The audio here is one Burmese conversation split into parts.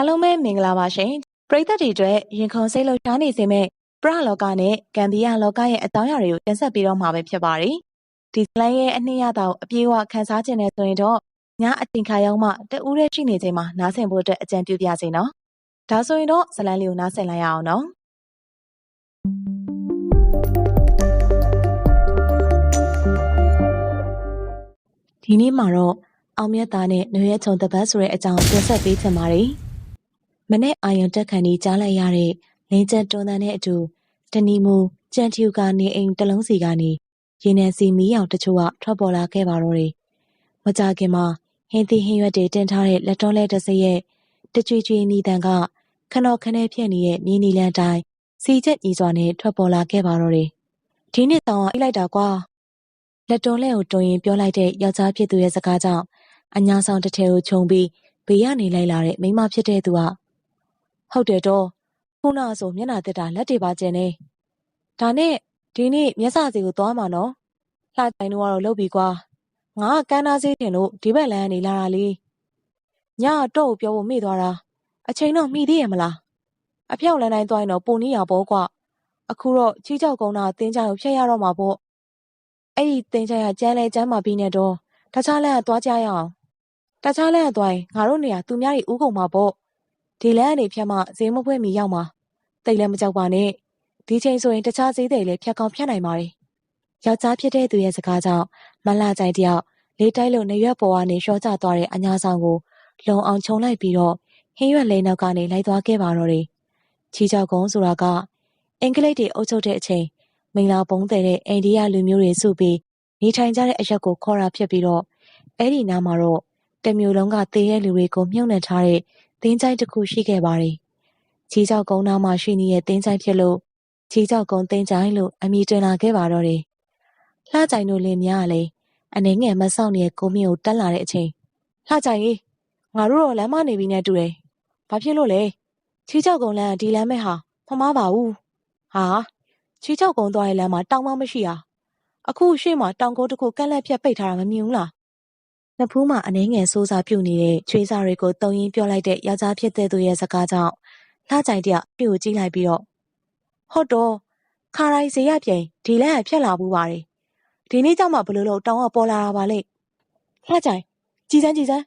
အားလုံးပဲမင်္ဂလာပါရှင်ပရိသတ်တွေအတွက်ရင်ခုန်စိတ်လှုပ်ရှားနေစေမဲ့ပရလောကနဲ့ကံဒီယာလောကရဲ့အကြောင်းအရာတွေကိုတင်ဆက်ပေးတော့မှာပဲဖြစ်ပါတယ်ဒီဇလန်ရဲ့အနှစ်ရတော့အပြေးအဝခန်းစားခြင်းနဲ့ဆိုရင်တော့ညအချိန်ခါရောက်မှတဦးရဲ့ရှိနေချိန်မှာနားဆင်ဖို့အတွက်အကြံပြုပြစေနော်ဒါဆိုရင်တော့ဇလန်လေးကိုနားဆင်လိုက်ရအောင်နော်ဒီနေ့မှာတော့အောင်မြတ်သားနဲ့နှွေရဲ့ချုံတပတ်ဆိုတဲ့အကြောင်းတင်ဆက်ပေးချင်ပါတယ်။ မနေ့အာယုံတက်ခန်ဒီကြားလိုက်ရတဲ့လင်းကျန်တွန်းတန်းတဲ့အတူတဏီမူကြံထူကနေအိမ်တလုံးစီကနေရေနံစီမီးရောင်တချို့ကထွက်ပေါ်လာခဲ့ပါတော့တယ်။မကြခင်မှာဟင်းသီးဟင်းရွက်တွေတင်ထားတဲ့လက်တော်လက်တစ်စရဲ့တကြွကြွနီတန်ကခနော့ခနဲဖြစ်နေတဲ့မြေနီလန်တိုင်းစီချက်ညီစွာနဲ့ထွက်ပေါ်လာခဲ့ပါတော့တယ်။ဒီနှစ်တောင်အိတ်လိုက်တာကွာလက်တော်လက်ကိုတွင်ရင်ပြောလိုက်တဲ့ယောက်ျားဖြစ်သူရဲ့စကားကြောင့်အညာဆောင်တစ်ထည်ကိုခြုံပြီးဘေးကနေလိုက်လာတဲ့မိန်းမဖြစ်တဲ့သူက ဟုတ်တယ်တော့ခုနဆိုမျက်နှာတက်တာလက်တွေပါကျင်နေဒါနဲ့ဒီနေ့မျက်စာစီကိုသွားမှာနော်လှတိုင်တို့ကတော့လုပ်ပြီးကွာငါကကန်းသားစေးတင်လို့ဒီဘက်လမ်းကနေလာတာလေညတော့ပြောဖို့မေ့သွားတာအချိန်တော့မှီသေးရမလားအဖြောက်လန်းတိုင်းသွားရင်တော့ပုံနေရပေါ့ကွာအခုတော့ချီးကြောက်ကုန်းတာတင်းကြကိုဖျက်ရတော့မှာပေါ့အဲ့ဒီတင်းကြရကျန်းလဲကျန်းမာပြီးနေတော့တခြားလမ်းကသွားကြရအောင်တခြားလမ်းကသွားရင်ငါတို့နေရာသူများတွေဥကုန်မှာပေါ့ ဒီလမ်းကနေဖြတ်မှဈေးမဖွင့်မီရောက်မှာတိတ်လည်းမကြောက်ပါနဲ့ဒီချိန်ဆိုရင်တခြားဈေးတွေလည်းဖြတ်ကောင်းဖြတ်နိုင်ပါတယ်ယောက်ျားဖြစ်တဲ့သူရဲ့စကားကြောင့်မလှကြိုင်တယောက်လေးတိုက်လို့နေရွက်ပေါ်ကနေရှော့ကျသွားတဲ့အညာဆောင်ကိုလုံအောင်ခြုံလိုက်ပြီးတော့ဟင်းရွက်လေးနောက်ကနေလိုက်သွားခဲ့ပါတော့တယ်ချီချောက်ကုန်းဆိုတာကအင်္ဂလိပ်တွေအုပ်ချုပ်တဲ့အချိန်မိလာပုံးတဲ့အိန္ဒိယလူမျိုးတွေစုပြီးနေထိုင်ကြတဲ့အရက်ကိုခေါ်တာဖြစ်ပြီးတော့အဲ့ဒီနားမှာတော့တမျိုးလုံးကသေတဲ့လူတွေကိုမြုပ်နှံထားတဲ့ သင်းချိုင်းတစ်ခုရှိခဲ့ပါတယ်။ချီကြောက်ကုန်းနားမှာရှိနေတဲ့သင်းချိုင်းဖြစ်လို့ချီကြောက်ကုန်းသင်းချိုင်းလို့အမည်တင်လာခဲ့ပါတော့တယ်။လှကြိုင်တို့လင်းများကလည်းအနေငယ်မဆောက်နေတဲ့ကိုမင်းကိုတက်လာတဲ့အချိန်လှကြိုင်ကြီးငါတို့တော့လမ်းမနေပြီးနဲ့တူတယ်။ဘာဖြစ်လို့လဲ။ချီကြောက်ကုန်းလမ်းကဒီလမ်းမဲ့ဟာမမားပါဘူး။ဟာချီကြောက်ကုန်းသွားတဲ့လမ်းမှာတောင်မမရှိတာ။အခုရှေ့မှာတောင်ကုန်းတစ်ခုကန့်လန့်ဖြတ်ပိတ်ထားတာမမြင်ဘူးလား။ နှစ်ဖူးမှာအနှဲငယ်စိုးစားပြုတ်နေတဲ့ချွေးစားတွေကိုတုံရင်းပြောလိုက်တဲ့ယောက်ျားဖြစ်တဲ့သူရဲ့စကားကြောင့်လှကြိုင်တယောက်ပြိုကြည့်လိုက်ပြီးတော့ဟုတ်တော့ခါရိုင်းစေရပြန်ဒီလမ်းကဖြတ်လာဘူးပါတယ်။ဒီနေ့ကြောင့်မှဘလို့လို့တောင်ကပေါ်လာတာပါလေ။လှကြိုင်ကြည်စမ်းကြည်စမ်း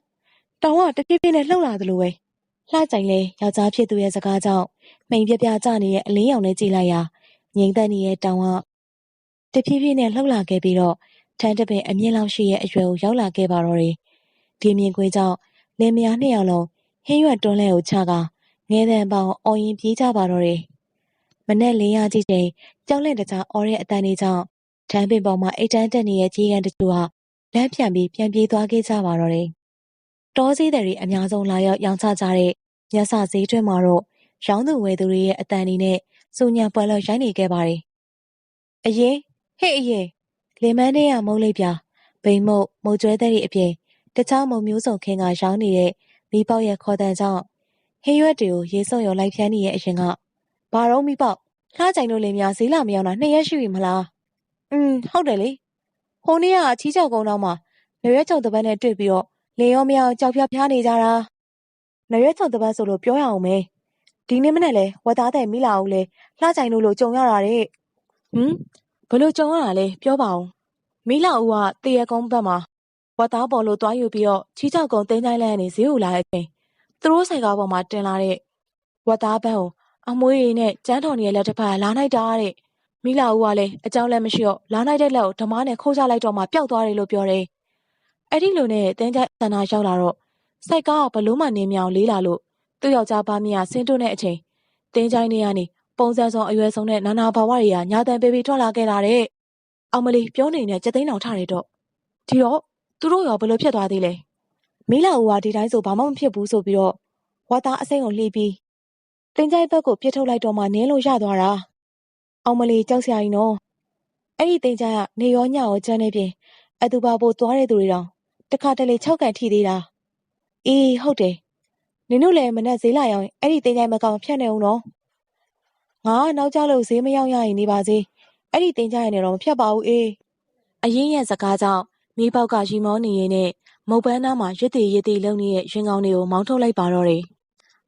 တောင်ကတဖြည်းဖြည်းနဲ့လှုပ်လာသလိုပဲလှကြိုင်လဲယောက်ျားဖြစ်သူရဲ့စကားကြောင့်မိန်ပြပြကြနေတဲ့အလင်းရောင်နဲ့ကြည့်လိုက်ရာငိမ့်သက်နေတဲ့တောင်ကတဖြည်းဖြည်းနဲ့လှုပ်လာခဲ့ပြီးတော့ ထန်းတပင်အမြင့်လောက်ရှိရဲ့အရွယ်ကိုရောက်လာခဲ့ပါတော့တယ်။ဒီမြင်ကွင်းကြောင့်လင်မယားနှစ်ယောက်လုံးဟင်းရွက်တွန်းလဲကိုချကငဲတန်ပေါင်းအော်ရင်ပြေးကြပါတော့တယ်။မနဲ့လင်းရကြည့်ချိန်ကြောက်လန့်တကြားအော်တဲ့အတန်တွေကြောင့်ထန်းပင်ပေါ်မှာအိတ်တန်းတက်နေတဲ့ကြီးကန်းတချို့ဟာလမ်းပြန်ပြီးပြန်ပြေးသွားခဲ့ကြပါတော့တယ်။တောစည်းတွေအများဆုံးလာရောက်ရောင်းချကြတဲ့ညဆဈေးတွင်မှာတော့ရောင်းသူဝယ်သူတွေရဲ့အတန်တွေနဲ့စူညံပွဲလောရိုင်းနေခဲ့ပါတယ်။အရင်ဟဲ့အရင် လင်မန်းထဲကမုံလေးပြဘိမ်မုတ်မုတ်ကျွဲတဲ့အပြင်တခြားမုံမျိုးစုံခင်းကရောင်းနေတဲ့မိပေါက်ရဲ့ခေါ်တန်ကြောင့်ဟင်းရွက်တွေကိုရေစုံရောလိုက်ဖြန်းနေတဲ့အရင်ကဘာတော့မိပေါက်လှကြိုင်တို့လင်များဈေးလာမရောက်တာနှစ်ရက်ရှိပြီမလားอืมဟုတ်တယ်လေဟိုနေ့ကချီးကြောက်ကုန်းတော့မှနရွက်ချုံတပတ်နဲ့တွေ့ပြီးတော့လေရောမရောကြောက်ဖြားဖြားနေကြတာနရွက်ချုံတပတ်ဆိုလို့ပြောရအောင်မယ်ဒီနေ့မနေ့လဲဝတ်သားတဲ့မိလာဦးလဲလှကြိုင်တို့လိုကြုံရတာတဲ့ဟမ်ဘလို့ကြုံရတာလဲပြောပါဦး မိလာဦးကတရကုန်းဘက်မှာဝတ်သားပေါ်လို့တွားယူပြီးတော့ချီးကြောက်ကုန်းတင်းတိုင်းလန်းကနေဈေးကိုလာတဲ့အချိန်သူတို့ဆိုင်ကားပေါ်မှာတင်လာတဲ့ဝတ်သားဘန်းကိုအမွှေးရည်နဲ့ကျန်းတော်ရဲ့လက်တစ်ဖက်လာနိုင်တာတဲ့မိလာဦးကလည်းအကြောင်းလည်းမရှိတော့လာနိုင်တဲ့လက်ကိုဓမားနဲ့ခိုးချလိုက်တော့မှပျောက်သွားတယ်လို့ပြောတယ်အဲ့ဒီလိုနဲ့တင်းကြဆန္ဒရောက်လာတော့စိုက်ကားကဘလို့မှနေမြောင်လေးလာလို့သူ့ယောက်ျားပါမီယာဆင်းတွန်းတဲ့အချိန်တင်းချိုင်းနေရနေပုံစံဆောင်အရွယ်ဆုံးတဲ့နာနာဘာဝတွေကညာတန်ပေးပြီးထွက်လာခဲ့တာတဲ့ အောင်မလီပြောနေတဲ့ကြက်သိန်းတောင်ထတယ်တော့ဒီတော့သူတို့ရောဘယ်လိုဖြစ်သွားသေးလဲမိလာဦးကဒီတိုင်းဆိုဘာမှမဖြစ်ဘူးဆိုပြီးတော့ဝါသားအစိမ့်ကိုလှီးပြီးတင်ကြိုက်ဘက်ကိုပြစ်ထုတ်လိုက်တော့မှနင်းလို့ရသွားတာအောင်မလီကြောက်စရာကြီးနော်အဲ့ဒီတင်ကြိုက်ကနေရောညရောကျန်းနေပြင်အတူပါပို့သွားတဲ့သူတွေတောင်တခါတလေ၆ကန်ထိသေးတာအေးဟုတ်တယ်နင်တို့လည်းမနဲ့ဈေးလာရောက်ရင်အဲ့ဒီတင်ကြိုက်မကောင်ဖြတ်နေအောင်နော်ငါကနောက်ကျလို့ဈေးမရောက်ရရင်နေပါစေ အဲ့ဒီတင်ကြရနေတော့မဖြတ်ပါဘူးအေးအရင်ရဲ့စကားကြောင့်မိပေါက်ကရီမောနေရင်းနဲ့မုတ်ပန်းသားမှာရစ်တီရစ်တီလုံနေတဲ့ရင်ကောင်းတွေကိုမောင်းထုတ်လိုက်ပါတော့တယ်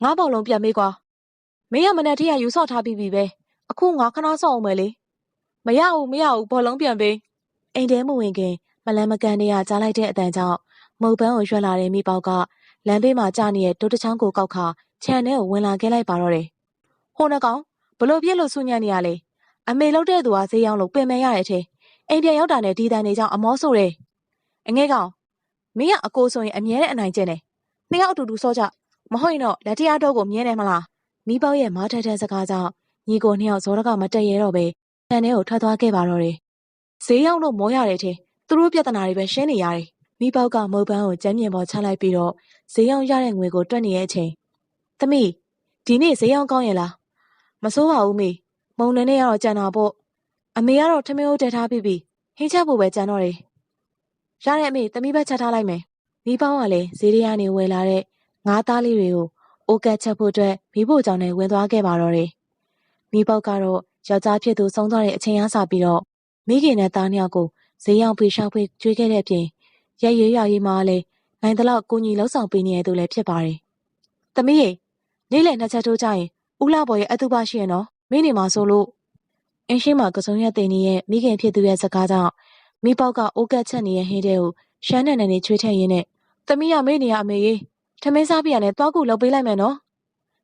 ငါးပေါင်လုံးပြန်မေးကွာမင်းကမနဲ့ထည့်ရယူဆော့ထားပြီးပြီပဲအခုငါခဏဆော့အောင်မယ်လေမရဘူးမရဘူးဘောလုံးပြန်ပေးအိမ်ထဲမဝင်ခင်မလန်းမကန်းတည်းကကြားလိုက်တဲ့အတန်ကြောင့်မုတ်ပန်းကိုရွှက်လာတဲ့မိပေါက်ကလမ်းဘေးမှာကြာနေတဲ့တိုးတချောင်းကိုကောက်ခါခြံထဲကိုဝင်လာခဲ့လိုက်ပါတော့တယ်ဟိုနှကောင်ဘလို့ပြစ်လို့ဆူညံ့နေရလေ အမေလောက်တဲ့သူကဈေးရောက်လို့ပင်မဲရတဲ့ထဲအိမ်ပြန်ရောက်တာနဲ့ဒီတန်နေကြောင်အမောဆိုးတယ်အငဲကောင်မင်းကအကိုဆိုရင်အမြဲတမ်းအနိုင်ကျင့်တယ်နှစ်ယောက်အတူတူဆော့ကြမဟုတ်ရင်တော့လက်တရားတော့ကိုမြင်တယ်မလားမိပေါက်ရဲ့မားထက်ထက်စကားကြောင့်ညီကိုနှစ်ယောက်ဇောရကမတက်ရဲတော့ပဲခြံထဲကိုထွက်သွားခဲ့ပါတော့တယ်ဈေးရောက်လို့မောရတဲ့ထဲသူတို့ပြဿနာတွေပဲရှင်းနေရတယ်မိပေါက်ကမုတ်ပန်းကိုကျမ်းမြင်ပေါ်ချလိုက်ပြီးတော့ဈေးရောက်ရတဲ့ငွေကိုတွက်နေတဲ့အချိန်။သမီးဒီနေ့ဈေးရောက်ကောင်းရဲ့လား။မစိုးပါဘူးမေ။ မုံနေနဲ့ကတော့ကြံတာပေါ့။အမေကတော့ထမင်းဦးတဲထားပြီးပြီ။ဟင်းချက်ဖို့ပဲကြံတော့တယ်။ရတဲ့အမေသမီးပဲချက်ထားလိုက်မယ်မိပေါက်ကလည်းဈေးထဲကနေဝယ်လာတဲ့ငါးသားလေးတွေကိုအိုကတ်ချက်ဖို့အတွက်မိဖို့ကြောင့်နဲ့ဝင်သွားခဲ့ပါတော့တယ်မိပေါက်ကတော့ယောက်ျားဖြစ်သူဆုံးသွားတဲ့အချိန်အားစပြီးတော့မိခင်နဲ့သားနှစ်ယောက်ကိုဈေးရောက်ပြီးရှောက်ပြီးကျွေးခဲ့တဲ့အပြင်ရက်ရွေးရွာရေးမှာလည်းနိုင်တဲ့လောက်ကိုကြီးလှုပ်ဆောင်ပေးနေရသူလည်းဖြစ်ပါတယ်။သမီးရေနေ့လည်နှစ်ချက်ထိုးကြရင်ဦးလာပေါ်ရဲ့အတုပရှိရင်တော့ မင်းနေမှာဆိုလို့အင်းရှိမှာကစုံရက်တင်နေရဲ့မိခင်ဖြစ်သူရဲ့စကားကြောင့်မိပေါက်ကအိုကတ်ချက်နေတဲ့ဟင်းတဲ့ကိုရှမ်းနယ်နယ်နဲ့ချွေးထည့်ရင်းနဲ့သမီးရမေးနေရအမေရေထမင်းစားပြရလဲတွားကူလုပ်ပေးလိုက်မယ်နော်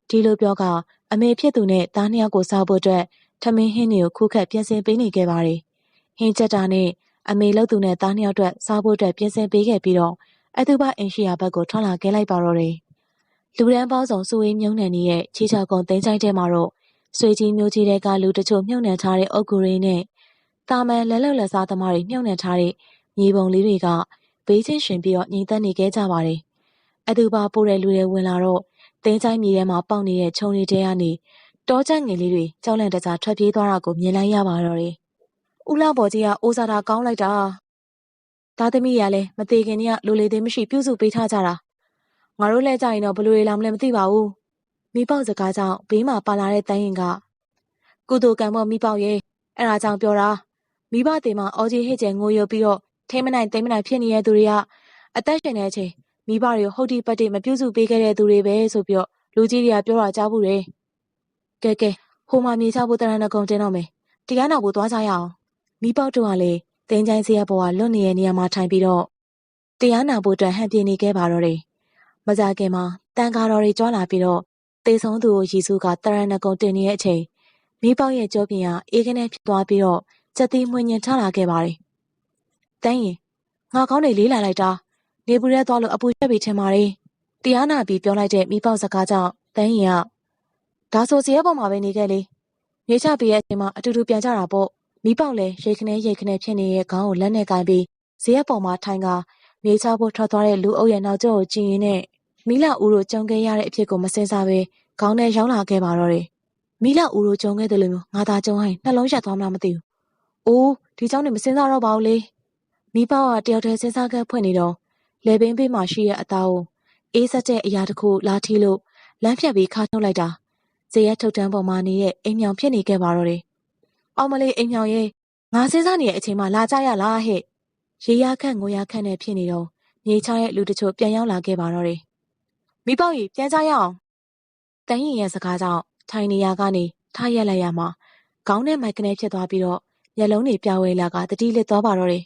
ဒီလိုပြောကအမေဖြစ်သူနဲ့သားနှစ်ယောက်ကိုစားဖို့အတွက်ထမင်းဟင်းတွေကိုခုခတ်ပြင်ဆင်ပေးနေခဲ့ပါတယ်။ဟင်းချက်တာနဲ့အမေလှုပ်သူနဲ့သားနှစ်ယောက်အတွက်စားဖို့အတွက်ပြင်ဆင်ပေးခဲ့ပြီးတော့အတူပအင်ရှိယာဘက်ကိုထွက်လာခဲ့လိုက်ပါတော့တယ်။လူရန်ပေါင်းဆောင်စူဝေးမြုံနှံနေတဲ့ချီချောက်ကုန်းတင်းချိုင်းထဲမှာတော့ ဆွေကြီးမျိုးကြီးတွေကလူတချို့မြုံနှံထားတဲ့အုတ်ဂူရင်းနဲ့တာမန်လက်လက်လက်စားသမားတွေမြုံနှံထားတဲ့မြေပုံလေးတွေကဘေးချင်းရှင်ပြီးတော့ညီသက်နေခဲ့ကြပါတယ်။အတူပါပိုးတဲ့လူတွေဝင်လာတော့တင်းချိုင်းမြေထဲမှာပေါက်နေတဲ့ခြုံတွေတဲကနေတောကျငယ်လေးတွေကြောက်လန့်တကြားထွက်ပြေးသွားတာကိုမြင်လိုက်ရပါတော့တယ်။ဦးလာပေါ်ကြီးကအိုးစားတာကောင်းလိုက်တာ။သားသမီးကလည်းမသေးခင်ကလိုလေသေးမရှိပြုစုပေးထားကြတာ။ငါတို့လဲကြရင်တော့ဘလို့လေလာမလဲမသိပါဘူး။ မိပေါက်စကားကြောင့်ဘေးမှာပါလာတဲ့တန်းရင်ကကုသိုလ်ကံမောမိပေါက်ရဲ့အဲ့ဒါကြောင့်ပြောတာမိဘတေမှာအော်ကြီးဟစ်ကျဲငိုရုပ်ပြီးတော့ထိမနိုင်တိမနိုင်ဖြစ်နေတဲ့သူတွေကအသက်ရှင်တဲ့အချိန်မိဘတွေကိုဟုတ်တိပတ်တိမပြုစုပေးခဲ့တဲ့သူတွေပဲဆိုပြီးတော့လူကြီးတွေကပြောတာကြားဘူးတယ်ကဲကဲဟိုမှာမြေချဖို့တရဏဂုံတင်တော့မယ်တရားနာဖို့သွားကြရအောင်။မိပေါက်တို့ကလည်းတင်းချိုင်းစရပေါ်ကလွတ်နေတဲ့နေရာမှာထိုင်ပြီးတော့တရားနာဖို့အတွက်ဟန်ပြနေခဲ့ပါတော့တယ်။မကြခင်မှာတန်ကားတော်တွေကြွားလာပြီးတော့ တေဆုံးသူကိုယေစုကတရဏဂုံတင်နေတဲ့အချိန်မိပေါက်ရဲ့ကြောပြင်ကအေးကနေဖြစ်သွားပြီးတော့စက်တီးမှွင်ညင်ထလာခဲ့ပါတယ်။တန်းရင်ငါကောင်းနေလေးလာလိုက်တာနေပူရဲသွားလို့အပူချက်ပြီးထင်ပါတယ်။တရားနာပြီးပြောလိုက်တဲ့မိပေါက်စကားကြောင့်တန်းရင်ကဒါဆိုစရဲပေါ်မှာပဲနေခဲ့လေ။မြေချပေးရဲ့အချိန်မှာအတူတူပြန်ကြတာပေါ့။မိပေါက်လည်းရိတ်ခနဲရိတ်ခနဲဖြစ်နေတဲ့ခေါင်းကိုလက်နဲ့ကင်ပြီးဇရက်ပေါ်မှာထိုင်ကမြေချဖို့ထွက်သွားတဲ့လူအုပ်ရဲ့နောက်ကျောကိုကြည့်ရင်းနဲ့ မီလာဦးတို့ကြုံခဲ့ရတဲ့အဖြစ်ကိုမစင်စားပဲခေါင်းထဲရောက်လာခဲ့ပါတော့တယ်။မီလာဦးတို့ကြုံခဲ့တယ်လို့မျိုးငါသာကြုံဟိုင်းနှလုံးရက်သွားမှမသိဘူး။အိုးဒီကြောင့်နေမစင်စားတော့ပါဘူးလေ။မိဘကတယောက်တည်းစင်စားခဲ့ဖွင့်နေတော့လေပင်ပေးမှရှိရဲ့အသားကိုအေးဆက်တဲ့အရာတစ်ခုလာထီလို့လမ်းဖြတ်ပြီးခါထုတ်လိုက်တာ။ဇေယျထုတ်တန်းပေါ်မှာနေတဲ့အိမ်မြောင်ဖြစ်နေခဲ့ပါတော့တယ်။အောင်မလေးအိမ်မြောင်ရဲ့ငါစင်စားနေတဲ့အချိန်မှလာကြရလားဟဲ့။ရေရခန့်ငိုရခန့်နဲ့ဖြစ်နေတော့မြေချရဲ့လူတချို့ပြန်ရောက်လာခဲ့ပါတော့တယ်။ မိပေါက်ကြီးပြန်ကြရအောင်။တန်းရင်ရဲ့စကားကြောင့်ထိုင်နေရကနေထားရက်လိုက်ရမှာခေါင်းနဲ့မိုက်ကနေဖြစ်သွားပြီးတော့မျက်လုံးတွေပြဝဲလာကတတိလစ်သွားပါတော့တယ်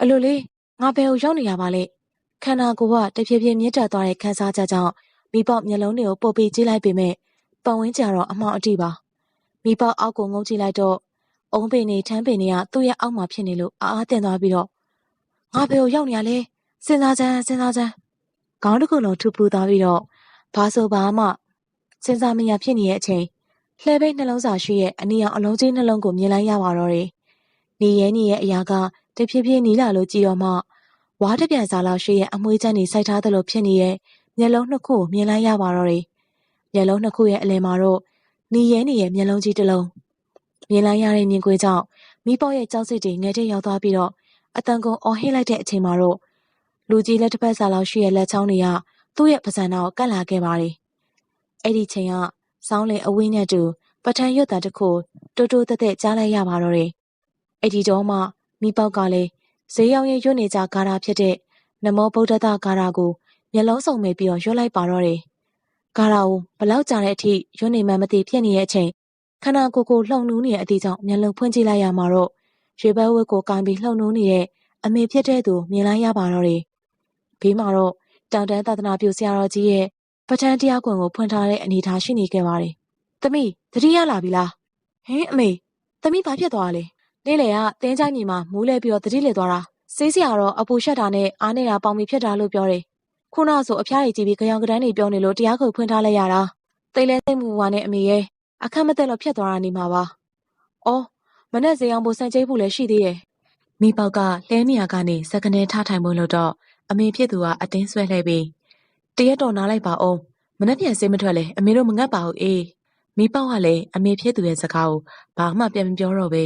အလိုလေးငါဘယ်ကိုရောက်နေရပါလဲ။ခန္ဓာကိုယ်ကတဖြည်းဖြည်းမြင့်တက်သွားတဲ့ခန်းစားချက်ကြောင့်မိပေါက်မျက်လုံးတွေကိုပုတ်ပြီးကြည့်လိုက်ပေမဲ့ပတ်ဝန်းကျင်ကတော့အမောင်အတိပါ။မိပေါက်အောက်ကိုငုံကြည့်လိုက်တော့အုံးပင်နေထမ်းပင်တွေကသူ့ရဲ့အောက်မှာဖြစ်နေလို့အားအားတင်သွားပြီးတော့ငါဘယ်ကိုရောက်နေရလဲစဉ်းစားချမ်းစဉ်းစားချမ်း ခေါင်းတစ်ခုလုံးထူပူသွားပြီးတော့ဘာဆိုဘာမှစဉ်းစားမရဖြစ်နေတဲ့အချိန်လှဲပိတ်နှလုံးစာရှိရဲ့အနီရောင်အလုံးကြီးနှလုံးကိုမြင်လိုက်ရပါတော့တယ်။နေရဲနေရဲ့အရာကတဖြည်းဖြည်းနီးလာလို့ကြည်တော့မှဝါးတပြန်စာလောက်ရှိရဲ့အမွှေးချမ်းနေစိုက်ထားသလိုဖြစ်နေရဲ့မျက်လုံးနှစ်ခုကိုမြင်လိုက်ရပါတော့တယ်။မျက်လုံးနှစ်ခုရဲ့အလယ်မှာတော့နေရဲနေရဲ့မျက်လုံးကြီးတစ်လုံးမြင်လိုက်ရတဲ့မြင်ကွင်းကြောင့်မိပေါရဲ့ကြောက်စိတ်တွေငဲတဲ့ရောက်သွားပြီးတော့အတန်ကုန်အော်ဟစ်လိုက်တဲ့အချိန်မှာတော့ လူကြီးလက်တစ်ဖက်စာလောက်ရှိရဲ့လက်ချောင်းတွေကသူ့ရဲ့ပါးစံနာကိုကတ်လာခဲ့ပါတယ်။အဲ့ဒီချိန်ကစောင်းလေအဝင်းနဲ့တူပထန်ရွတ်တာတစ်ခုတိုးတိုးတက်တက်ကြားလိုက်ရပါတော့တယ်။အဲ့ဒီတော့မှမိပေါက်ကလည်းဈေးရောင်ရဲ့ရွတ်နေကြဂါရာဖြစ်တဲ့နမောဗုဒ္ဓတဂါရာကိုမျက်လုံးစုံမဲ့ပြီးတော့ရွတ်လိုက်ပါတော့တယ်ကာရာကိုဘလောက်ကြာတဲ့အထိရွနေမှန်းမသိဖြစ်နေတဲ့အချိန်ခန္ဓာကိုယ်ကိုလှုံနှူးနေတဲ့အတီကြောင့်မျက်လုံးဖွင့်ကြည့်လိုက်ရမှာတော့ရွှေဘဲဝက်ကိုကင်ပြီးလှုံနှူးနေတဲ့အမေဖြစ်တဲ့သူမြင်လိုက်ရပါတော့တယ်။ ဘေးမှာတော့တောင်တန်းသာသနာပြုဆရာတော်ကြီးရဲ့ပဋ္ဌာန်းတရားကွန်ကိုဖွင့်ထားတဲ့အနေအထားရှိနေခဲ့ပါတယ်။သမီးတတိယလာပြီလား။ဟင်းအမေသမီးဘာဖြစ်သွားလဲ။နေ့လေကတင်းချိုင်းညီမမူးလဲပြီးတော့တတိလေသွားတာ။စေးစရာတော့အပူရှက်တာနဲ့အားနေတာပေါင်ပြီးဖြစ်တာလို့ပြောတယ်။ခုနဆိုအဖျားကြီးကြည့်ပြီးကြောင်ကတန်းတွေပြောနေလို့တရားခုဖွင့်ထားလိုက်ရတာ။တိတ်လဲသိမ့်မှုဝါနဲ့အမေရဲ့အခက်မသက်လို့ဖြစ်သွားတာနေမှာပါ။အော်မနဲ့ဇေယျအောင်ဖို့စံချိတ်ဖို့လည်းရှိသေးရဲ့။မိပေါက်ကလဲနေရကနေစက္ကနဲထားထိုင်ဖို့လို့တော့ အမေဖြစ်သူကအတင်းဆွဲလှဲပြီးတရက်တော်နားလိုက်ပါအောင်မနှက်ပြန်စေးမထွက်လဲအမေတို့မငတ်ပါဘူးအေးမိပေါက်ကလည်းအမေဖြစ်သူရဲ့စကားကိုဘာမှပြန်မပြောတော့ပဲ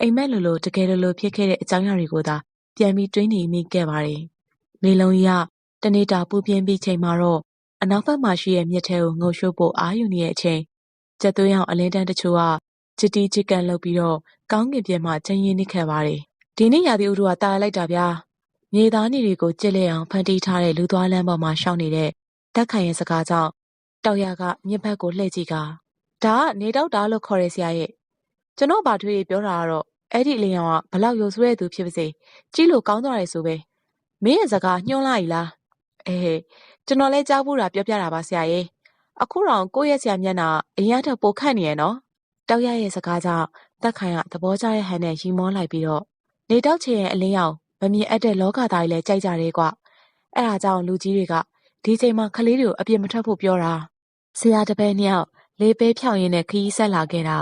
အိမ်မက်လိုလိုတကယ်လိုလိုဖြစ်ခဲ့တဲ့အကြောင်းအရာတွေကိုသာပြန်ပြီးတွေးနေမိခဲ့ပါတယ်နေလုံးရတနေ့တာပူပြင်းပြီးချိန်မှာတော့အနောက်ဘက်မှာရှိတဲ့မြစ်ထဲကိုငုံရှို့ဖို့အာရုံနေတဲ့အချိန်ကျက်သွင်းအောင်အလင်းတန်းတချို့ကချစ်တီးချစ်ကန်လုပ်ပြီးတော့ကောင်းကင်ပြဲမှာချင်းရင်းနေခဲ့ပါတယ်ဒီနေ့ရာသီဥတုကတာလိုက်တာဗျာ မြေသားနေတွေကိုကြစ်လက်အောင်ဖန်တီးထားတဲ့လူသွားလမ်းပေါ်မှာရှောင်းနေတဲ့တက်ခိုင်ရဲ့စကားကြောင့်တောက်ရကမြစ်ဘက်ကိုလှည့်ကြည့်ကဒါကနေတောက်တာလို့ခေါ်ရဆရာရဲ့ကျွန်တော်ဗာထွေးပြောတာကတော့အဲ့ဒီအလင်းရောင်ကဘလောက်ရိုဆိုးတဲ့သူဖြစ်ပါစေကြီးလို့ကောင်းသွားတယ်ဆိုပဲမင်းရဲ့စကားညှိုးလိုက်လားအဲဟဲ့ကျွန်တော်လဲကြားဖို့တာပြောပြတာပါဆရာရဲ့အခုတော့ကိုယ့်ရဲ့ဆရာမျက်နှာအရင်ထက်ပိုခန့်နေရနော်တောက်ရရဲ့စကားကြောင့်တက်ခိုင်ကသဘောကျတဲ့ဟန်နဲ့ရီမောလိုက်ပြီးတော့နေတောက်ချင်ရဲ့အလင်းရောင် မမြင်အပ်တဲ့လောကသားကြီးလည်းကြိုက်ကြတယ်ကွအဲ့ဒါကြောင့်လူကြီးတွေကဒီချိန်မှာကလေးတွေကိုအပြစ်မထွက်ဖို့ပြောတာဆရာတပည့်နှစ်ယောက်လေးပဲဖြောင်းရင်းနဲ့ခရီးဆက်လာခဲ့တာ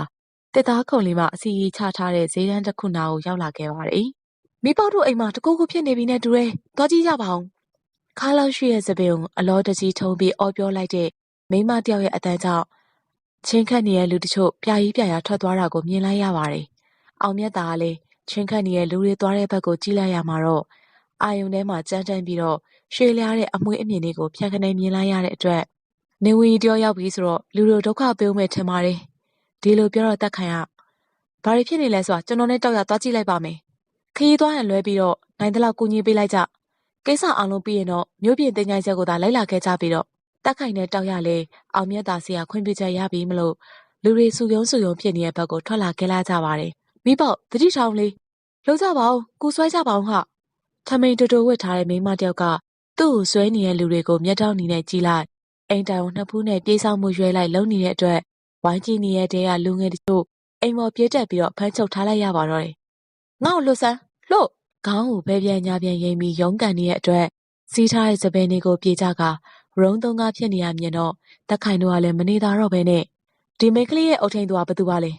တစ်သားခုံလေးမှအစီရီချထားတဲ့ဈေးတန်းတစ်ခုနာကိုရောက်လာခဲ့ပါတယ်မိပေါတို့အိမ်မှာတကူကူဖြစ်နေပြီနဲ့တူတယ်သွားကြည့်ကြပါဦးခါလောက်ရှိရဲ့စပင်ကိုအလောတကြီးထုံးပြီးအော်ပြောလိုက်တဲ့မိမတယောက်ရဲ့အတန်းကြောင့်ချင်းခတ်နေတဲ့လူတချို့ပြာကြီးပြာရာထွက်သွားတာကိုမြင်လိုက်ရပါတယ်အောင်မြတ်တာကလည်း ချင်းခတ်နေတဲ့လူတွေသွားတဲ့ဘက်ကိုကြည့်လိုက်ရမှာတော့အာယုန်ထဲမှာကြမ်းတမ်းပြီးတော့ရွှေလျားတဲ့အမွှေးအမြင်တွေကိုဖြတ်ခနဲမြင်လိုက်ရတဲ့အတွက်နေဝင်ကြီးတယောက်ရောက်ပြီဆိုတော့လူတို့ဒုက္ခပေးဦးမယ်ထင်ပါတယ်ဒီလိုပြောတော့တက်ခိုင်ကဘာတွေဖြစ်နေလဲဆိုတာကျွန်တော်နဲ့တောက်ရသွားကြည့်လိုက်ပါမယ်ခရီးသွားရင်လွဲပြီးတော့နိုင်တဲ့လောက်ကူညီပေးလိုက်ကြကိစ္စအောင်လုံးပြီးရင်တော့မြို့ပြင်တင်ကြိုင်ချက်ကိုသာလိုက်လာခဲ့ကြပြီးတော့တက်ခိုင်နဲ့တောက်ရလဲအောင်မြတ်သားစီကခွင့်ပြုချက်ရပြီမလို့လူတွေစုယုံစုယုံဖြစ်နေတဲ့ဘက်ကိုထွက်လာခဲ့လာကြပါတယ် မိပေါ့တတိထောင်လေးလှုပ်ကြပါဦးကူဆွဲကြပါဦးဟာထမိန်တူတူဝတ်ထားတဲ့မိန်းမတယောက်ကသူ့ကိုဆွဲနေတဲ့လူတွေကိုမျက်တောင်းနေနဲ့ကြည့်လိုက်အိမ်တိုင်ကိုနှစ်ဖူးနဲ့ပြေးဆောင်မှုရွဲလိုက်လုံနေတဲ့အတွက်ဝိုင်းကြည့်နေတဲ့တဲကလူငယ်တို့အိမ်ပေါ်ပြေးတက်ပြီးတော့ဖမ်းချုပ်ထားလိုက်ရပါတော့တယ်ငါ့ကိုလှုပ်ဆန်းလှုပ်ခေါင်းကိုဘဲပြန်ညာပြန်ရိမ်ပြီးရုန်းကန်နေတဲ့အတွက်စီးထားတဲ့စပယ်တွေကိုပြေးကြကရုံးသုံးကားဖြစ်နေရမြင်တော့တက်ခိုင်တို့ကလည်းမနေသာတော့ဘဲနဲ့ဒီမိန်းကလေးရဲ့အုတ်ထိန်သူကဘသူပါလဲ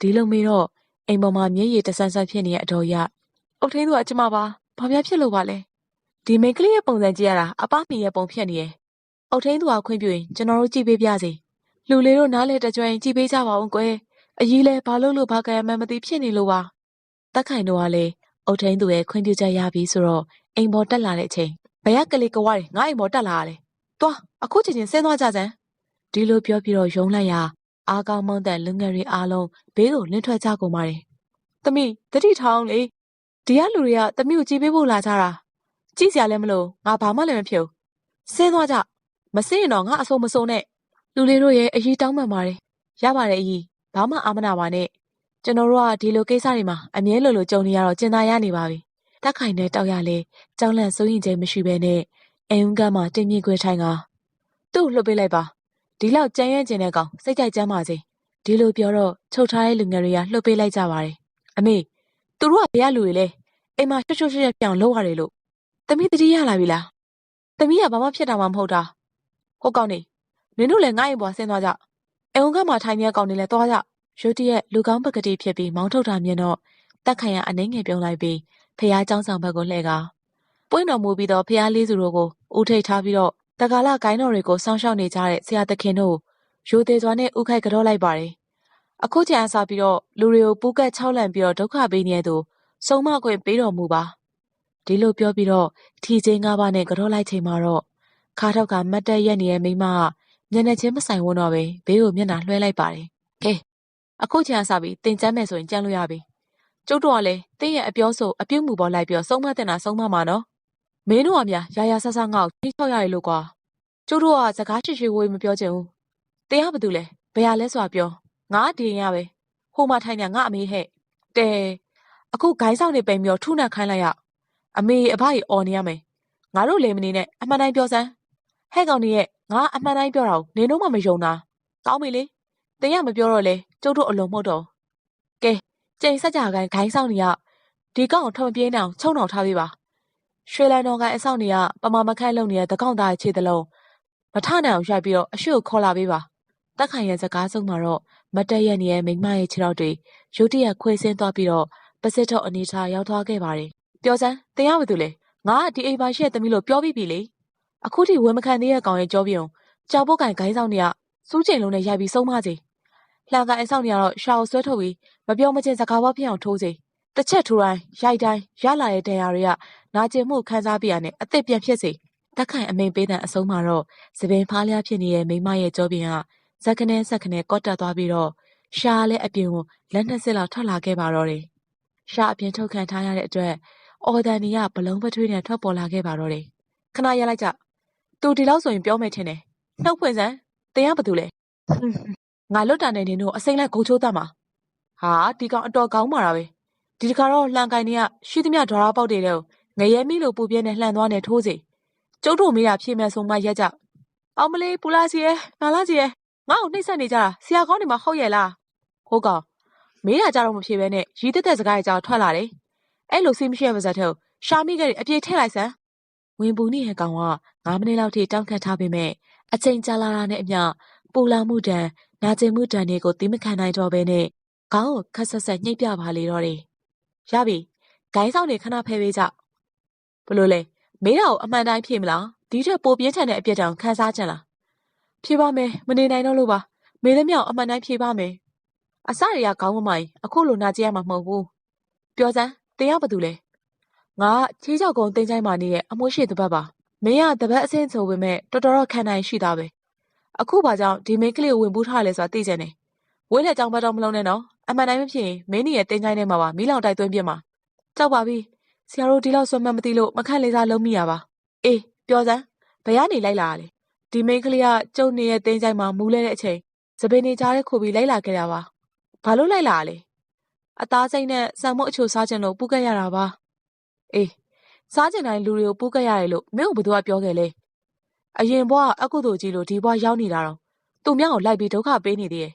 ဒီလိုမေးတော့ အိမ်ပေါ်မှာမျက်ရည်တဆန်းဆန်းဖြစ်နေတဲ့အတော်ရအုတ်ထိန်သူကကျမပါဘာများဖြစ်လို့ပါလဲဒီမိန်းကလေးရဲ့ပုံစံကြည့်ရတာအပမီရဲ့ပုံဖြစ်နေရဲ့အုတ်ထိန်သူကခွင့်ပြုရင်ကျွန်တော်တို့ကြည့်ပေးပြစေလူလေးတို့နားလေတကြွရင်ကြည့်ပေးကြပါဦးကွယ်အကြီးလဲဘာလို့လို့ဘာကရမှန်းမသိဖြစ်နေလို့ပါတက်ခိုင်တို့ကလည်းအုတ်ထိန်သူရဲ့ခွင့်ပြုချက်ရပြီဆိုတော့အိမ်ပေါ်တက်လာတဲ့အချိန်ဘယ်ကကလေးကဝါးငါအိမ်ပေါ်တက်လာရတယ်သွားအခုချိန်ချင်းဆင်းသွားကြစမ်းဒီလိုပြောပြီးတော့ယုံလိုက်ရ အားကောင်းမောင်းတဲ့လူငယ်တွေအားလုံးဘေးကိုလင်းထွက်ကြကုန်ပါတယ်။သမီးတတိထောင်းလေဒီကလူတွေကသမီးကိုကြည်ပေးဖို့လာကြတာကြည့်စရာလည်းမလိုငါဘာမှလည်းမဖြစ်ဘူး။ဆင်းသွားကြမစင်းရင်တော့ငါအဆိုးမဆိုးနဲ့လူလေးတို့ရဲ့အရေးတောင်းပန်ပါတယ်။ရပါတယ်အကြီးဘာမှအာမနာပါနဲ့ကျွန်တော်တို့ကဒီလိုကိစ္စတွေမှာအမြဲလိုလိုကြုံနေရတော့ကျင်သာရနေပါပြီ။တက်ခိုင်တဲ့တောက်ရလဲကြောင်းလန့်စိုးရင်ချင်းမရှိဘဲနဲ့အိမ်ဦးကမှတင်းမြင့်ခွေထိုင်ကသူ့လှုပ်ပေးလိုက်ပါ ဒီလောက်ကြမ်းရွံ့ကျင်တဲ့ကောင်စိတ်ကြိုက်ကြမ်းပါစေဒီလိုပြောတော့ချုပ်ထားတဲ့လူငယ်တွေကလှုပ်ပေးလိုက်ကြပါတယ်အမေသူတို့ကဘယ်ကလူတွေလဲအိမ်မှာချွတ်ချွတ်ချွတ်ပြောင်းလောက်ရတယ်လို့သမီးတတိရလာပြီလားသမီးကဘာမှဖြစ်တာမှမဟုတ်တာဟုတ်ကောင်းနေနင်တို့လည်းငါ့အိမ်ပေါ်ဆင်းသွားကြအိမ်ဦးကမှထိုင်နေတဲ့ကောင်တွေလည်းသွားကြရုတ်တရက်လူကောင်းပကတိဖြစ်ပြီးမောင်းထုတ်တာမြင်တော့တက်ခိုင်ရအနှိမ့်ငယ်ပြုံးလိုက်ပြီးဖះเจ้าဆောင်ဘက်ကိုလှည့်ကားပွင့်တော်မူပြီးတော့ဖះလေးစုတို့ကိုဦးထိတ်ထားပြီးတော့ တကာလဂိုင်းတော်တွေကိုစောင့်ရှောက်နေကြတဲ့ဆရာသခင်တို့ရိုသေစွာနဲ့ဥခိုက်ကြော့လိုက်ပါတယ်။အခုချိန်အစားပြီးတော့လူတွေကိုပူးကတ်ချောက်လန့်ပြီးတော့ဒုက္ခပေးနေတဲ့သူစုံမခွင့်ပေးတော်မူပါ။ဒီလိုပြောပြီးတော့ထီချင်းငါးပါးနဲ့ကြော့လိုက်ချိန်မှာတော့ခါထောက်ကမတ်တက်ရက်နေတဲ့မိမကမျက်နှာချင်းမဆိုင်ဝန်းတော့ပဲဘေးကိုမျက်နှာလွှဲလိုက်ပါတယ်။ကဲအခုချိန်အစားပြီးတင်ကျမ်းမယ်ဆိုရင်ကြံလို့ရပြီ။ကျုပ်တို့ကလည်းတင်းရဲ့အပြောဆိုအပြုတ်မှုပေါ်လိုက်ပြီးတော့ဆုံးမတဲ့နာဆုံးမမှာနော်။ မင်းတို့ကများရာရာဆဆငါ့ကိုထိချောက်ရတယ်လို့ကွာကျုပ်တို့ကစကားရှိရှိဝေးမပြောချင်ဘူးတင်ရဘာတူလဲဘယ်ဟာလဲဆိုတာပြောငါကဒီရင်ရပဲဟိုမှာထိုင်နေငါအမေဟဲ့တဲအခုဂိုင်းဆောင်နေပိန်ပြီးတော့ထုနှက်ခိုင်းလိုက်ရအမေအဖကြီးអော်နေရမယ်ငါတို့လေမနေနဲ့အမှန်တိုင်းပြောစမ်းဟဲ့ကောင်ကြီးရဲ့ငါအမှန်တိုင်းပြောတာကိုနင်တို့မှမယုံတာကောင်းပြီလေတင်ရမပြောတော့လေကျုပ်တို့အလုံးမဟုတ်တော့ကဲကျိန်ဆက်ကြခိုင်းဂိုင်းဆောင်နေရဒီကောင်ကိုထုံပြေးနေအောင်ချုံအောင်ထားပေးပါ ရွှေလန်တော်ကအဆောင်နေရပမာမခိုင်းလုံနေတဲ့တကောင်သားခြေတလုံးမထနိုင်အောင်ရိုက်ပြီးတော့အရှိကိုခေါ်လာပေးပါတက်ခိုင်ရဲ့စကားဆုံးမှာတော့မတက်ရက်နေတဲ့မိမရဲ့ခြေထောက်တွေရုတ်တရက်ခွေဆင်းသွားပြီးတော့ပစစ်ထုတ်အနေထားရောက်သွားခဲ့ပါတယ်ပြောစမ်းတင်ရမသူလေငါကဒီအိမ်ပါရှက်သမီးလို့ပြောပြီးပြီလေအခုထိဝေမခံသေးတဲ့ကောင်ရဲ့ကြောပြုံကြောက်ပုတ်ကင်ဂိုင်းဆောင်နေရစူးချိန်လုံးနဲ့ရိုက်ပြီးဆုံးမစီလှန်ကအဆောင်နေရတော့ရှာကိုဆွဲထုတ်ပြီးမပြောမချင်းစကားပေါဖြစ်အောင်ထိုးစီတစ်ချက်ထိုးတိုင်းရိုက်တိုင်းရလာတဲ့တရားတွေက နာကျင်မှုခံစားပြရနဲ့အသက်ပြန်ဖြစ်စေတက်ခိုင်အမိန်ပေးတဲ့အဆုံးမှာတော့သပင်ဖားလျားဖြစ်နေတဲ့မိမရဲ့ကြောပြင်ကဇက်ကနေဇက်ကနေကော့တက်သွားပြီးတော့ရှားလည်းအပြင်ကိုလက်နှစ်စစ်လောက်ထွက်လာခဲ့ပါတော့တယ်ရှားအပြင်ထုတ်ခံထားရတဲ့အတွက်အော်ဒန်နီကဘလုံးပထွေးနဲ့ထွက်ပေါ်လာခဲ့ပါတော့တယ်ခဏရလိုက်ကြသူဒီလောက်ဆိုရင်ပြောမယ်ထင်တယ်နှုတ်ဖွင့်စမ်းတင်ရဘာတူလဲငါလွတ်တာနေနေတို့အစိမ့်လိုက်ဂုတ်ချိုးတတ်မှာဟာဒီကောင်အတော်ကောင်းပါတာပဲဒီတခါတော့လှန်ကိုင်းနေကရှိသမျှဒေါ်ရာပေါက်တွေတဲ့ ငရဲမိလို့ပူပြဲနဲ့လှန်သွားနေထိုးစီကျုပ်တို့မေးတာဖြေမဲ့ဆုံးမရက်ကြအောင်မလေးပူလာစီရဲ့နာလာစီရဲ့ငါ့ကိုနှိမ့်ဆက်နေကြတာဆရာကောင်းနေမှာဟုတ်ရဲ့လားဟုတ်ကောင်မေးတာကြတော့မဖြေဘဲနဲ့ရီးတက်တက်စကားရဲ့ကြောင်ထွက်လာတယ်အဲ့လိုစိမရှိရပါစတဲ့ရှာမိခဲ့တဲ့အပြေထည့်လိုက်စမ်းဝင်ပူနေဟဲကောင်က9မိနစ်လောက်ထိတောင်းခတ်ထားပေမဲ့အချိန်ကြာလာတာနဲ့အမျှပူလာမှုတန်နာကျင်မှုတန်တွေကိုသိမခံနိုင်တော့ဘဲနဲ့ခေါင်းကိုခက်ဆက်ဆက်ညှိပ်ပြပါလေတော့တယ်ရပြီဂိုင်းဆောင်နေခဏဖဲပေးကြဘ လို့လဲမေးတာကိုအမှန်တိုင်းဖြေမလားဒီထက်ပိုပြင်းထန်တဲ့အပြစ်တောင်ခံစားကြလားဖြေပါမယ်မနေနိုင်တော့လို့ပါမေးသမျှအမှန်တိုင်းဖြေပါမယ်အစတွေကခေါင်းမမိုင်အခုလိုနာကျင်ရမှာမဟုတ်ဘူးပြောစမ်းတင်ရဘာတူလဲငါချေးချောက်ကုန်းတင်ချိုင်းမှာနေရဲ့အမိုးရှိတပတ်ပါမင်းကတပတ်အဆင့်ဆိုပေမဲ့တော်တော်ခံနိုင်ရှိတာပဲအခုဘာကြောင့်ဒီမင်းကလေးကိုဝင်ပူးထားလဲဆိုတာသိချင်တယ်ဝင်းလက်ကြောင်ဘတ်တော့မလုံးနဲ့နော်အမှန်တိုင်းမဖြစ်ရင်မင်းကြီးရဲ့တင်ချိုင်းထဲမှာပါမီးလောင်တိုက်သွင်းပြစ်မှာကြောက်ပါပြီ ဆရာတို့ဒီလောက်ဆွမ်းမမသိလို့မခန့်လေးစားလုံးမိရပါအေးပြောစမ်းဘယ်ကနေလိုက်လာရလဲဒီမိန်းကလေးကကျုံနေရဲ့တင်းကြိုင်မှာမူးလဲတဲ့အချိန်စပင်းနေကြားတဲ့ခုပြီးလိုက်လာခဲ့တာပါဘာလို့လိုက်လာရလဲအသားစိမ့်နဲ့စံမုတ်အချိုစားချင်လို့ပူကက်ရတာပါအေးစားချင်တိုင်းလူတွေကိုပူကက်ရတယ်လို့မင်းကဘသူကပြောခဲ့လဲအရင်ဘွားအကုသိုလ်ကြီးလို့ဒီဘွားရောက်နေတာတော့သူ့မြောက်ကိုလိုက်ပြီးဒုက္ခပေးနေသေးတယ်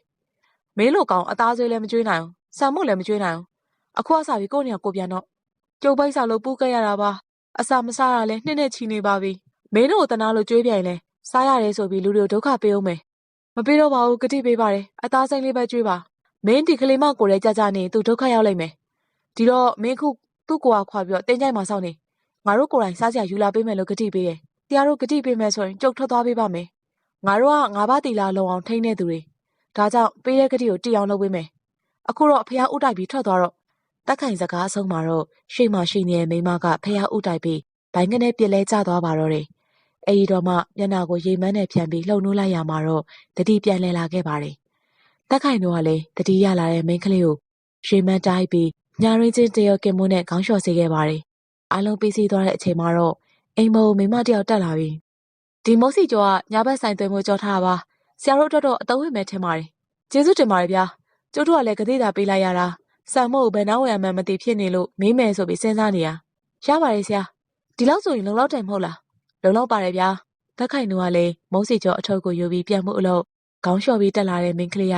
မင်းလို့ကောင်အသားဆွေးလည်းမကျွေးနိုင်အောင်စံမုတ်လည်းမကျွေးနိုင်အောင်အခုအစားပြီးကိုယ့်နေရာကိုပြန်တော့ ကျုပ်ပိုက်စားလို့ပူကက်ရတာပါအစာမစားရလဲနှစ်နဲ့ချီနေပါပြီမင်းတို့တနာလို့ကြွေးပြိုင်လဲစားရတယ်ဆိုပြီးလူတွေကိုဒုက္ခပေးအောင်မယ်မပေးတော့ပါဘူးဂတိပေးပါတယ်အသားစိမ့်လေးပဲကြွေးပါမင်းဒီကလေးမကိုလည်းကြကြနေသူဒုက္ခရောက်လိမ့်မယ်ဒီတော့မင်းခုသူ့ကိုယ်ကခွာပြီးတော့တင်းကြိုက်မှာစောင့်နေငါတို့ကိုယ်တိုင်စားစရာယူလာပေးမယ်လို့ဂတိပေးတယ်တရားတို့ဂတိပေးမယ်ဆိုရင်ကြုတ်ထွက်သွားပေးပါမယ်ငါတို့ကငါးပါးတီလာလုံအောင်ထိန်းနေသူတွေဒါကြောင့်ပေးတဲ့ဂတိကိုတီအောင်လုပ်ပေးမယ်အခုတော့ဖះဥတိုက်ပြီးထွက်သွားတော့ တက်ခိုင်စကားအဆုံးမှာတော့ရှေ့မှာရှိနေတဲ့မိမကဖះဥတိုက်ပြီးဘိုင်းကနေပြစ်လဲကျသွားပါတော့တယ်။အဲဒီတော့မှမျက်နှာကိုရေမန်းနဲ့ဖြန်ပြီးလှုပ်နှိုးလိုက်ရမှာတော့တတိပြန်လဲလာခဲ့ပါတယ်။တက်ခိုင်တို့ကလည်းတတိရလာတဲ့မိန်းကလေးကိုရေမန်းတိုင်းပြီးညာရင်းချင်းတရကင်မွန်းနဲ့ခေါင်းလျှော်စေခဲ့ပါတယ်။အားလုံးပြီးစီးသွားတဲ့အချိန်မှာတော့အိမ်မောမိမတယောက်တက်လာပြီ။ဒီမုတ်စီကျော်ကညာဘက်ဆိုင်သွင်းမှုကြောထားပါ။ဆရာတို့အတွက်တော့အသုံးဝင်မယ်ထင်ပါတယ်။ကျေးဇူးတင်ပါတယ်ဗျာ။ကျုပ်တို့ကလည်းကတိတာပေးလိုက်ရတာ။ ဆံမို့ဘယ်နှောင်းဝယ်မှမသိဖြစ်နေလို့မေးမယ်ဆိုပြီးစဉ်းစားနေရ။ရပါတယ်ဆရာ။ဒီလောက်ဆိုရင်လုံလောက်တယ်မဟုတ်လား။လုံလောက်ပါတယ်ဗျာ။တက်ခိုင်နူကလည်းမုတ်စီကျော်အထုပ်ကိုယူပြီးပြန်မှုအလို့ခေါင်းလျှော်ပြီးတက်လာတဲ့မင်းကလေးက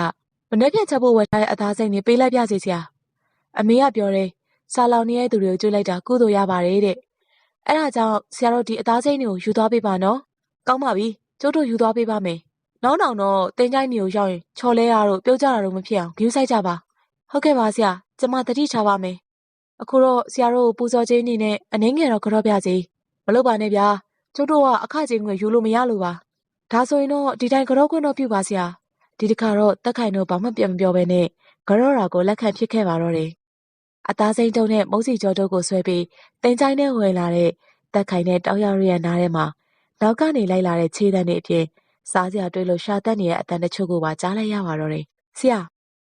မနှက်ဖြတ်ချက်ဖို့ဝယ်ထားတဲ့အသားစိမ့်နေပေးလိုက်ပြစီဆရာ။အမေကပြောတယ်။စာလောင်နေတဲ့သူတွေကိုကြွေးလိုက်တာကုသိုလ်ရပါတယ်တဲ့။အဲ့ဒါကြောင့်ဆရာတို့ဒီအသားစိမ့်တွေကိုယူသွားပေးပါနော်။ကောင်းပါပြီ။ကျုပ်တို့ယူသွားပေးပါမယ်။နောက်နောက်တော့တင်းချိုင်းမျိုးရောက်ရင်ချော်လဲရတော့ပြုတ်ကြတာတော့မဖြစ်အောင်ဂယူးဆိုင်ကြပါ။ ဟုတ်ကဲ့ပါဆရာ။ကျမတတိထားပါမယ်။အခုတော့ဆရာတို့ကိုပူဇော်ခြင်းအနေနဲ့အနှင်းငယ်တော့ကြော့ပြစီ။မလုပ်ပါနဲ့ဗျာ။ကျုပ်တို့ကအခကြေးငွေယူလို့မရလို့ပါ။ဒါဆိုရင်တော့ဒီတိုင်းကြော့ခွင့်တော့ပြုပါဆရာ။ဒီတစ်ခါတော့တက်ခိုင်တို့ဘာမှပြန်မပြောဘဲနဲ့ကြော့ရာကိုလက်ခံဖြစ်ခဲ့ပါတော့တယ်။အသားစိမ့်တုံးနဲ့မုတ်စီကျော်တို့ကိုဆွဲပြီးတင်ချိုင်းနဲ့ဝင်လာတဲ့တက်ခိုင်နဲ့တောက်ရရနားထဲမှာနောက်ကနေလိုက်လာတဲ့ခြေတန်းတွေအပြင်စားစရာတွေးလို့ရှာတက်နေတဲ့အတန်တချို့ကိုပါကြားလိုက်ရပါတော့တယ်။ဆရာ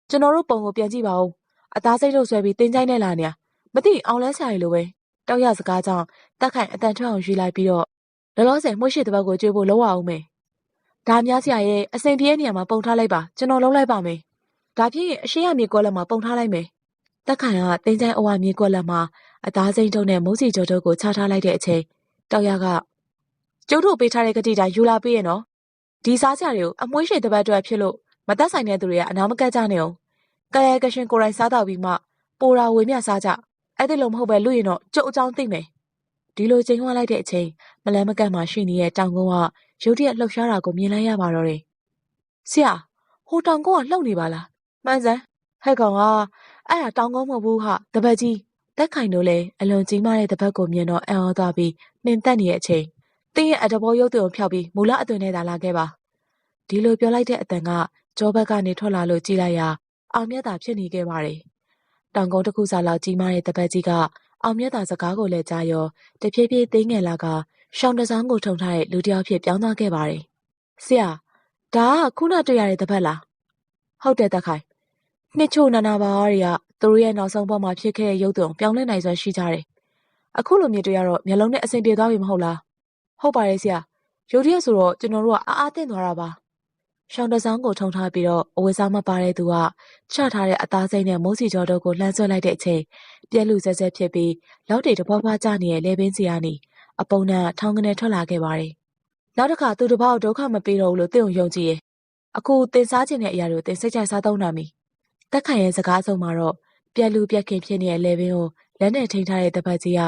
ကျွန်တော်တို့ပုံကိုပြန်ကြည့်ပါဦး။အသားစိတ်လို့ဆွဲပြီးတင်းချိုင်းနဲ့လာနေရမသိအောင်လဲဆရာကြီးလိုပဲတောက်ရစကားကြောင့်တက်ခိုင်အတန်ထွက်အောင်ရွေးလိုက်ပြီးတော့လောလောဆယ်မှုရှိတဲ့ဘက်ကိုကြွေးဖို့လောက်အောင်မယ်ဒါများဆရာရဲ့အစဉ်ပြေးနေရာမှာပုံထားလိုက်ပါကျွန်တော်လုံးလိုက်ပါမယ်ဒါဖြစ်ရင်အရှိရမြေကွက်လက်မှာပုံထားလိုက်မယ်တက်ခိုင်ကတင်းချိုင်းအဝမြေကွက်လက်မှာအသားစိမ့်တုံးနဲ့မုတ်စီကြော်တုပ်ကိုချထားလိုက်တဲ့အချိန်တောက်ရကကျုပ်တို့ပေးထားတဲ့ကတိတိုင်းယူလာပေးရနော်ဒီစားစရာတွေကိုအမွှေးရှိတဲ့ဘက်အတွက်ဖြစ်လို့ မသက်ဆိုင်တဲ့သူတွေကအနာမကတ်ကြနေအောင်ကာယကရှင်ကိုယ်တိုင်စားတော့ပြီးမှပိုရာဝေမျှစားကြအဲ့ဒီလိုမဟုတ်ပဲလူရင်တော့ကျုပ်အကြောင်းသိမယ်ဒီလိုချိန်ဝါလိုက်တဲ့အချိန်မလန်းမကတ်မှရှိနေတဲ့တောင်ကုန်းကရုတ်တရက်လှုပ်ရှားတာကိုမြင်လိုက်ရပါတော့တယ်ဆရာဟိုတောင်ကုန်းကလှုပ်နေပါလားမှန်စမ်းဟဲ့ကောင်ကအဲ့ဒါတောင်ကုန်းမဟုတ်ဘူးဟာတပတ်ကြီးတက်ခိုင်တို့လည်းအလွန်ကြီးမားတဲ့တပတ်ကိုမြင်တော့အံ့ဩသွားပြီးနှင်တက်နေတဲ့အချိန်တင်းရဲ့အတဘောရုပ်သွင်းကိုဖျောက်ပြီးမူလအသွင်နဲ့သာလာခဲ့ပါဒီလိုပြောလိုက်တဲ့အတန်က ကြောဘက်ကနေထွက်လာလို့ကြည်လိုက်ရအောင်မြတ်တာဖြစ်နေခဲ့ပါတယ်တောင်ကုန်းတစ်ခုစာလောက်ကြီးမားတဲ့တပတ်ကြီးကအောင်မြတ်တာစကားကိုလည်းကြားရောတဖြည်းဖြည်းသိငယ်လာကရှောင်းတစောင်းကိုထုံထားတဲ့လူတစ်ယောက်ဖြစ်ပြောင်းသွားခဲ့ပါတယ်ဆရာဒါကခုနတွေ့ရတဲ့တပတ်လားဟုတ်တယ်တက်ခိုင်နှစ်ချို့နာနာပါးတွေကသူတို့ရဲ့နောက်ဆုံးဘဝမှာဖြစ်ခဲ့တဲ့ရုပ်သွင်းပြောင်းလဲနိုင်စွမ်းရှိကြတယ်အခုလိုမျိုးတွေ့ရတော့မျိုးလုံးနဲ့အဆင်ပြေသွားပြီမဟုတ်လားဟုတ်ပါတယ်ဆရာရုပ်တရက်ဆိုတော့ကျွန်တော်တို့ကအားအားသင့်သွားတာပါ ရှောင်းတစောင်းကိုထုံထားပြီးတော့အဝတ်စားမပါတဲ့သူကချထားတဲ့အသားစိမ့်နဲ့မိုးစီကျော်တို့ကိုလှမ်းဆွဲလိုက်တဲ့အချိန်ပြက်လူဆဲဆဲဖြစ်ပြီးလောက်တွေတပွားပွားကျနေတဲ့လေပင်စီကနေအပုံနဲ့ထောင်းကနေထွက်လာခဲ့ပါတယ်။နောက်တစ်ခါသူတစ်ပေါက်ဒုက္ခမပေးတော့ဘူးလို့သိအောင်ယုံကြည်ရဲ့။အခုတင်စားခြင်းတဲ့အရာတွေကိုတင်စိတ်ချစားသုံးတာမီ။တက်ခိုင်ရဲ့စကားဆုံးမှာတော့ပြက်လူပြက်ခင်ဖြစ်နေတဲ့လေပင်ကိုလက်နဲ့ထိန်းထားတဲ့တပတ်ကြီးက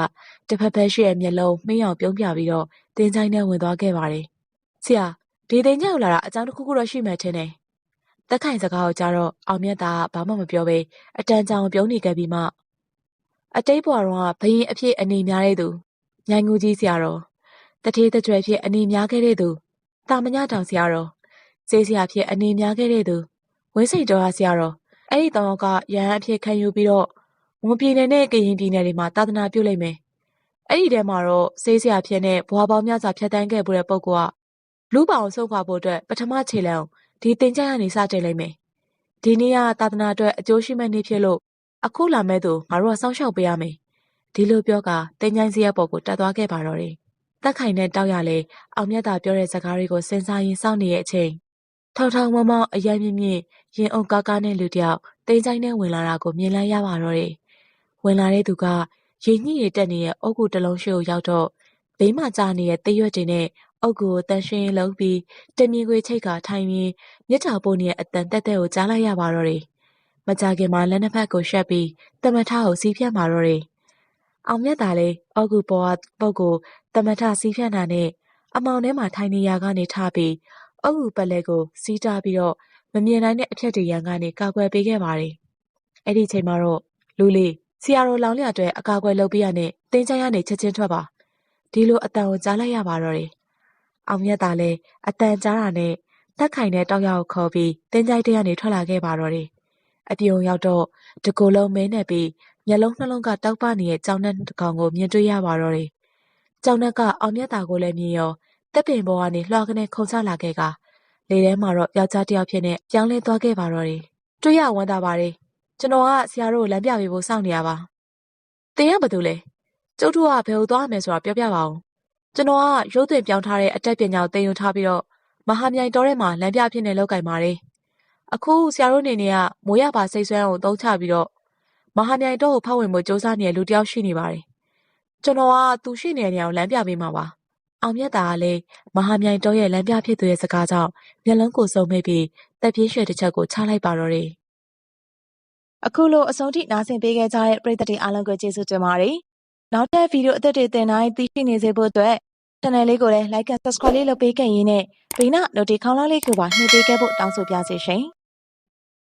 တစ်ဖက်ဖက်ရှိရဲ့မျက်လုံးမှင်းအောင်ပြုံးပြပြီးတော့တင်းချိုင်းနဲ့ဝင်သွားခဲ့ပါတယ်။ဆရာ ဒီတင်ကြောက်လာတာအကြောင်းတစ်ခုခုတော့ရှိမှထင်တယ်။တက်ခိုင်စကားကိုကြားတော့အောင်မြတ်သားကဘာမှမပြောဘဲအတန်ကြောင်ပြုံးနေခဲ့ပြီးမှအတိတ်ဘဝတော့ဘရင်အဖြစ်အနေများတဲ့သူညိုင်ငူကြီးဆရာတော်တထေးတကြွယ်ဖြစ်အနေများခဲ့တဲ့သူတာမညတောင်ဆရာတော်စေးဆရာဖြစ်အနေများခဲ့တဲ့သူဝင်းစိတ်တော်ဆရာတော်အဲ့ဒီတောင်ကရဟန်းအဖြစ်ခံယူပြီးတော့ဝန်ပြည်နယ်နဲ့ကရင်ပြည်နယ်တွေမှာတာသနာပြုလိုက်မယ်အဲ့ဒီထဲမှာတော့စေးဆရာဖြစ်နဲ့ဘွာပေါင်းများစွာဖြတ်တန်းခဲ့ပူတဲ့ပုဂ္ဂိုလ်က လူပောင်ဆုံးခွာဖို့အတွက်ပထမခြေလှမ်းဒီတင်ကြရနေစတင်လိုက်မယ်ဒီနေ့ကသာသနာအတွက်အကျိုးရှိမဲ့နေ့ဖြစ်လို့အခုလာမဲ့သူငါတို့ကစောင့်ရှောက်ပေးရမယ်ဒီလိုပြောကတင်ချိုင်းစီရဲ့ပေါ်ကိုတက်သွားခဲ့ပါတော့တယ်တက်ခိုင်နဲ့တောက်ရလဲအောင်မြတ်တာပြောတဲ့စကားတွေကိုစဉ်းစားရင်းစောင့်နေတဲ့အချိန်ထောင်ထောင်မောင်းမောင်းအယိုင်မြင့်မြင့်ရင်အုံကားကားနဲ့လူတယောက်တင်ချိုင်းနဲ့ဝင်လာတာကိုမြင်လိုက်ရပါတော့တယ်ဝင်လာတဲ့သူကရင်ညှိရတက်နေတဲ့အုတ်ကူတစ်လုံးရှိကိုရောက်တော့ဘေးမှာကြာနေတဲ့တရွက်တွေနဲ့ အုတ်ကူကိုတန်ရှင်းလုံးပြီးတမြင်ခွေချိတ်ကထိုင်ပြီးမြစ်တာပိုးနေတဲ့အတန်တက်တဲ့ကိုကြားလိုက်ရပါတော့တယ်မကြခင်မှာလက်နှစ်ဖက်ကိုရှက်ပြီးတမထကိုစီးဖြတ်มาတော့တယ်အောင်မြတ်တာလေအုတ်ကူပေါ်ကပုတ်ကိုတမထစီးဖြတ်တာနဲ့အမောင်ထဲမှာထိုင်နေရကနေထားပြီးအုတ်ကူပက်လက်ကိုစီးတာပြီးတော့မမြင်နိုင်တဲ့အဖြတ်တွေရန်ကနေကာကွယ်ပေးခဲ့ပါတယ်အဲ့ဒီချိန်မှာတော့လူလေးဆရာတော်လောင်လျအတွက်အကာအကွယ်လုပ်ပေးရနဲ့တင်းချိုင်းရနေချက်ချင်းထွက်ပါဒီလိုအတန်ကိုကြားလိုက်ရပါတော့တယ် အောင်မြတ်တာလည်းအတန်ကြားတာနဲ့တက်ခိုင်တဲ့တောက်ရကိုခေါ်ပြီးတင်းကြိုက်တဲ့ကနေထွက်လာခဲ့ပါတော့တယ်အပြုံရောက်တော့တကိုယ်လုံးမဲနေပြီးမျက်လုံးနှလုံးကတောက်ပနေတဲ့ကြောင်နှက်တစ်ကောင်ကိုမြင်တွေ့ရပါတော့တယ်ကြောင်နှက်ကအောင်မြတ်တာကိုလည်းမြင်ရောတက်ပင်ပေါ်ကနေလွှာကနေခုန်ချလာခဲ့ကလေထဲမှာတော့ယောက်ျားတစ်ယောက်ဖြစ်နေပြောင်းလဲသွားခဲ့ပါတော့တယ်တွေ့ရဝမ်းသာပါတယ်ကျွန်တော်ကဆရာတို့ကိုလမ်းပြပေးဖို့စောင့်နေရပါတင်ရဘာလို့လဲကျုပ်တို့ကဘယ်ကိုသွားမယ်ဆိုတာပြောပြပါဦး ကျွန်တော်ကရုပ်သွင်းပြောင်းထားတဲ့အတက်ပညာကိုသင်ယူထားပြီးတော့မဟာမြိုင်တော်ထဲမှာလမ်းပြဖြစ်နေလောက်ကင်ပါတယ်။အခုဆရာတို့အနေနဲ့ကမိုးရပါစိတ်ဆွမ်းကိုသုံးချပြီးတော့မဟာမြိုင်တော်ကိုဖောက်ဝင်ဖို့စ조사နေတဲ့လူတစ်ယောက်ရှိနေပါတယ်။ကျွန်တော်ကသူရှိနေတဲ့နေရာကိုလမ်းပြပေးမှာပါ။အောင်မြတ်တာကလည်းမဟာမြိုင်တော်ရဲ့လမ်းပြဖြစ်သူရဲ့စကားကြောင့်မျက်လုံးကိုစုံမိပြီးတက်ပြေးရွှေတစ်ချက်ကိုချလိုက်ပါတော့တယ်။အခုလိုအဆုံးထိနားဆင်ပေးခဲ့ကြတဲ့ပရိသတ်တွေအားလုံးကိုကျေးဇူးတင်ပါတယ်။ နောက်ထပ်ဗီဒီယိုအသစ်တွေတင်တိုင်းသိရှိနေစေဖို့အတွက် channel လေးကိုလည်း like and subscribe လေးလုပ်ပေးခဲ့ရင်းနဲ့ဘေးနာ notification ခေါင်းလောင်းလေးကိုပါနှိပ်ပေးခဲ့ဖို့တောင်းဆိုပါရစေရှင်။